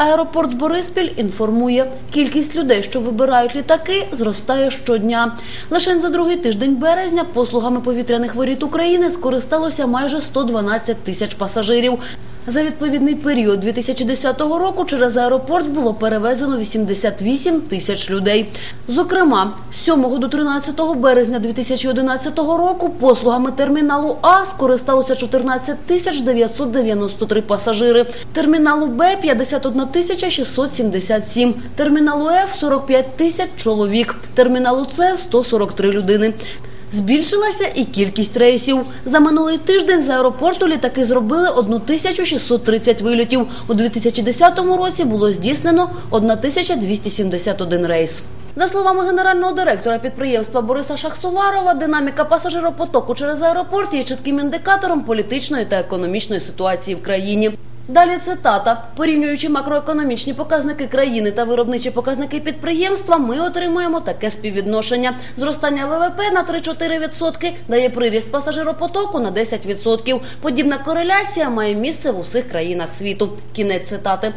Аеропорт Бориспіль інформує, кількість людей, що вибирають літаки, зростає щодня. Лише за другий тиждень березня послугами повітряних воріт України скористалося майже 112 тисяч пасажирів. За відповідний період 2010 року через аеропорт було перевезено 88 тисяч людей. Зокрема, з 7 до 13 березня 2011 року послугами терміналу А скористалося 14 тисяч 993 пасажири, терміналу Б – 51 тисяча 677, терміналу Ф – 45 тисяч чоловік, терміналу С – 143 людини. Збільшилася і кількість рейсів. За минулий тиждень з аеропорту літаки зробили 1630 вильотів. У 2010 році було здійснено 1271 рейс. За словами генерального директора підприємства Бориса Шахсуварова, динаміка пасажиропотоку через аеропорт є чітким індикатором політичної та економічної ситуації в країні. Далі цитата. Порівнюючи макроекономічні показники країни та виробничі показники підприємства, ми отримуємо таке співвідношення. Зростання ВВП на 3-4% дає приріст пасажиропотоку на 10%. Подібна кореляція має місце в усіх країнах світу. Кінець цитати.